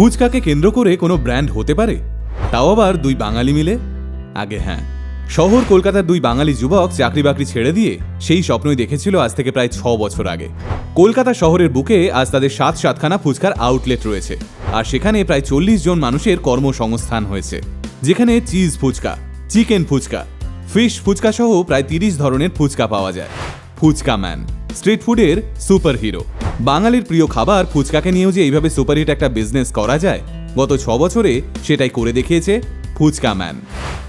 ফুচকাকে কেন্দ্র করে কোনো ব্র্যান্ড হতে পারে? তাও আবার দুই বাঙালি মিলে? আগে হ্যাঁ। শহর কলকাতার দুই বাঙালি যুবক চাকরি বাকরি ছেড়ে দিয়ে সেই স্বপ্নই দেখেছিল আজ থেকে প্রায় ছ বছর আগে। কলকাতা শহরের বুকে আজ তাদের সাত সাতখানা ফুচকার আউটলেট রয়েছে। আর সেখানে প্রায় চল্লিশ জন মানুষের কর্মসংস্থান হয়েছে। যেখানে cheese fuchka chicken fuchka fish fuchka সহ প্রায় তিরিশ ধরনের ফুচকা পাওয়া যায়। ফুচকা ম্যান স্ট্রিট ফুডের সুপার হিরো বাঙালির প্রিয় খাবার ফুচকাকে নিয়েও যে এইভাবে সুপারহিট একটা বিজনেস করা যায়, গত ছ বছরে সেটাই করে দেখিয়েছে ফুচকা ম্যান।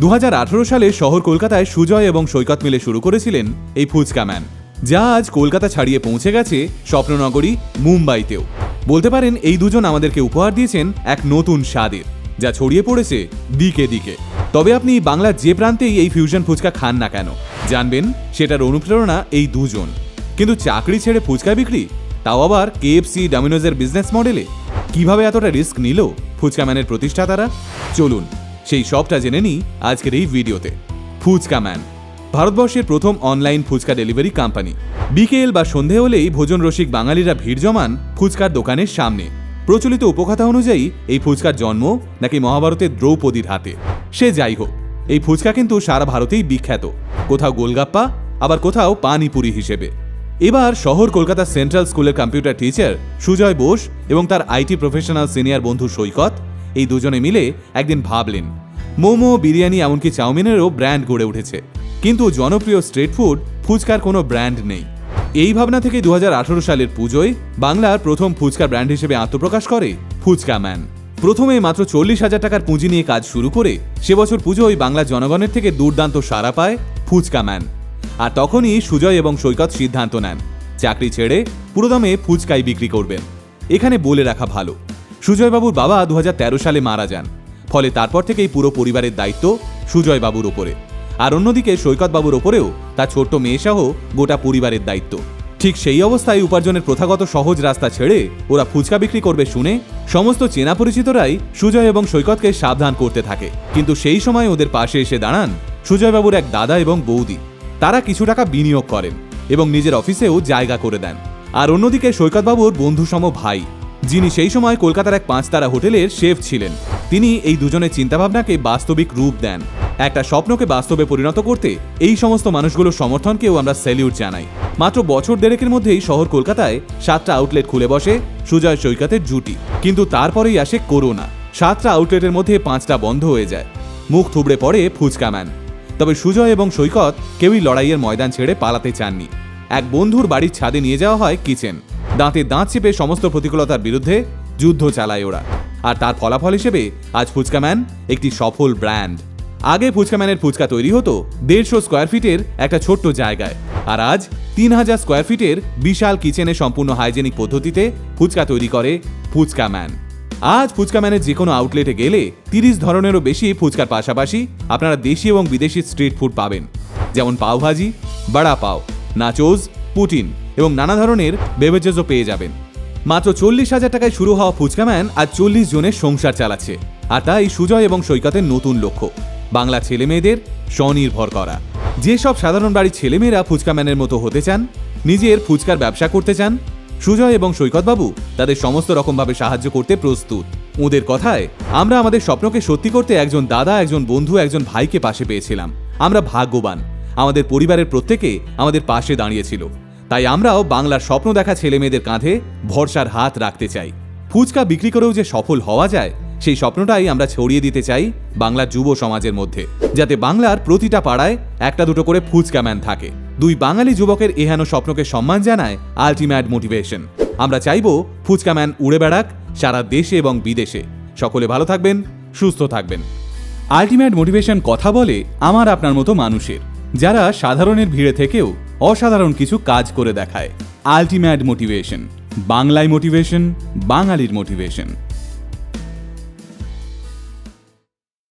দু হাজার আঠেরো সালে শহর কলকাতায় সুজয় এবং সৈকত মিলে শুরু করেছিলেন এই ফুচকা ম্যান, যা আজ কলকাতা ছাড়িয়ে পৌঁছে গেছে স্বপ্ননগরী, মুম্বাইতেও। বলতে পারেন এই দুজন আমাদেরকে উপহার দিয়েছেন এক নতুন স্বাদের, যা ছড়িয়ে পড়েছে দিকে দিকে। তবে আপনি বাংলার যে প্রান্তেই এই ফিউশন ফুচকা খান না কেন, জানবেন সেটার অনুপ্রেরণা এই দুজন। কিন্তু চাকরি ছেড়ে ফুচকা বিক্রি তাও আবার কেএফসি ডমিনোজের বিজনেস মডেলে কীভাবে এতটা রিস্ক নিল ফুচকা ম্যানের প্রতিষ্ঠাতারা? চলুন, সেই সবটা জেনে নিই আজকের এই ভিডিওতে। ফুচকা ম্যান, ভারতবর্ষের প্রথম অনলাইন ফুচকা ডেলিভারি কোম্পানি বিকেল বা সন্ধে হলেই ভোজন রসিক বাঙালিরা ভিড় জমান ফুচকার দোকানের সামনে। প্রচলিত উপকথা অনুযায়ী, এই ফুচকার জন্ম নাকি মহাভারতের দ্রৌপদীর হাতে। সে যাই হোক, এই ফুচকা কিন্তু সারা ভারতেই বিখ্যাত। কোথাও গোলগাপ্পা, আবার কোথাও পানিপুরি হিসেবে। এবার শহর কলকাতা সেন্ট্রাল স্কুলের কম্পিউটার টিচার সুজয় বোস এবং তার আইটি প্রফেশনাল সিনিয়র বন্ধু সৈকত, এই দুজনে মিলে একদিন ভাবলেন, মোমো, বিরিয়ানি, এমনকি চাউমিনেরও ব্র্যান্ড গড়ে উঠেছে। কিন্তু জনপ্রিয় স্ট্রিট ফুড ফুচকার কোনো ব্র্যান্ড নেই। এই ভাবনা থেকে দু হাজার আঠেরো সালের পুজোয় বাংলার প্রথম ফুচকা ব্র্যান্ড হিসেবে আত্মপ্রকাশ করে ফুচকা ম্যান। প্রথমে মাত্র চল্লিশ হাজার টাকার পুঁজি নিয়ে কাজ শুরু করে সে বছর পুজোয় বাংলা জনগণের থেকে দুর্দান্ত সাড়া পায় ফুচকা ম্যান। আর তখনই সুজয় এবং সৈকত সিদ্ধান্ত নেন। চাকরি ছেড়ে পুরোদমে ফুচকাই বিক্রি করবেন। এখানে বলে রাখা ভালো। সুজয়বাবুর বাবা দু হাজার তেরো সালে মারা যান। ফলে তারপর থেকেই পুরো পরিবারের দায়িত্ব সুজয়বাবুর ওপরে। আর অন্যদিকে সৈকতবাবুর ওপরেও তার ছোট্ট মেয়েসহ গোটা পরিবারের দায়িত্ব। ঠিক সেই অবস্থায় উপার্জনের প্রথাগত সহজ রাস্তা ছেড়ে ওরা ফুচকা বিক্রি করবে শুনে সমস্ত চেনা পরিচিতরাই সুজয় এবং সৈকতকে সাবধান করতে থাকে। কিন্তু সেই সময় ওদের পাশে এসে দাঁড়ান সুজয়বাবুর এক দাদা এবং বৌদি। তারা কিছু টাকা বিনিয়োগ করেন এবং নিজের অফিসেও জায়গা করে দেন। আর অন্যদিকে সৈকতবাবুর বন্ধুসম ভাই, যিনি সেই সময় কলকাতার এক পাঁচতারা হোটেলের শেফ ছিলেন, তিনি এই দুজনের চিন্তাভাবনাকে বাস্তবিক রূপ দেন। একটা স্বপ্নকে বাস্তবে পরিণত করতে এই সমস্ত মানুষগুলোর সমর্থনকেও আমরা স্যালিউট জানাই। মাত্র বছর দেড়েকের মধ্যেই শহর কলকাতায় সাতটা আউটলেট খুলে বসে সুজয় সৈকতের জুটি। কিন্তু তারপরেই আসে করোনা। সাতটা আউটলেটের মধ্যে পাঁচটা বন্ধ হয়ে যায়। মুখ থুবড়ে পড়ে ফুচকা ম্যান। তবে সুজয় এবং সৈকত কেউই লড়াইয়ের ময়দান ছেড়ে পালাতে চাননি। এক বন্ধুর বাড়ির ছাদে নিয়ে যাওয়া হয় কিচেন। দাঁতে দাঁত চেপে সমস্ত প্রতিকূলতার বিরুদ্ধে যুদ্ধ চালায় ওরা। আর তার ফলাফল হিসেবে আজ ফুচকাম্যান একটি সফল ব্র্যান্ড। আগে ফুচকাম্যানের ফুচকা তৈরি হতো দেড়শো স্কোয়ার ফিটের একটা ছোট্ট জায়গায়। আর আজ তিন হাজার স্কোয়ার ফিটের বিশাল কিচেনে সম্পূর্ণ হাইজেনিক পদ্ধতিতে ফুচকা তৈরি করে ফুচকাম্যান আজ ফুচকাম্যানের যে কোনো আউটলেটে গেলে তিরিশ ধরনেরও বেশি ফুচকার পাশাপাশি আপনারা দেশি এবং বিদেশি স্ট্রিট ফুড পাবেন। যেমন পাওভাজি বড়া পাও নাচোজ পুটিন এবং নানা ধরনের বেভেজেসও পেয়ে যাবেন। মাত্র চল্লিশ হাজার টাকায় শুরু হওয়া ফুচকা ম্যান আজ চল্লিশ জনের সংসার চালাচ্ছে। আর তাই সুজয় এবং সৈকতের নতুন লক্ষ্য, বাংলা ছেলে মেয়েদের স্বনির্ভর করা। যেসব সাধারণ বাড়ির ছেলেমেয়েরা ফুচকা ম্যানের মতো হতে চান, নিজের ফুচকার ব্যবসা করতে চান সুজয় এবং সৈকতবাবু তাদের সমস্ত রকমভাবে সাহায্য করতে প্রস্তুত। ওদের কথায়, আমরা আমাদের স্বপ্নকে সত্যি করতে একজন দাদা, একজন বন্ধু, একজন ভাইকে পাশে পেয়েছিলাম। আমরা ভাগ্যবান। আমাদের পরিবারের প্রত্যেকে আমাদের পাশে দাঁড়িয়েছিল। তাই আমরাও বাংলার স্বপ্ন দেখা ছেলে মেয়েদের কাঁধে ভরসার হাত রাখতে চাই। ফুচকা বিক্রি করেও যে সফল হওয়া যায়, সেই স্বপ্নটাই আমরা ছড়িয়ে দিতে চাই বাংলার যুব সমাজের মধ্যে, যাতে বাংলার প্রতিটা পাড়ায় একটা দুটো করে ফুচকা ম্যান থাকে। দুই বাঙালি যুবকের এহেন স্বপ্নকে সম্মান জানায় আলটিমেট মোটিভেশন। আমরা চাইব ফুচকা ম্যান উড়ে বেড়াক সারা দেশে এবং বিদেশে। সকলে ভালো থাকবেন, সুস্থ থাকবেন। আলটিমেট মোটিভেশন কথা বলে আমার আপনার মতো মানুষের, যারা সাধারণের ভিড়ে থেকেও অসাধারণ কিছু কাজ করে দেখায়। আলটিমেট মোটিভেশন, বাংলায় মোটিভেশন, বাঙালির মোটিভেশন।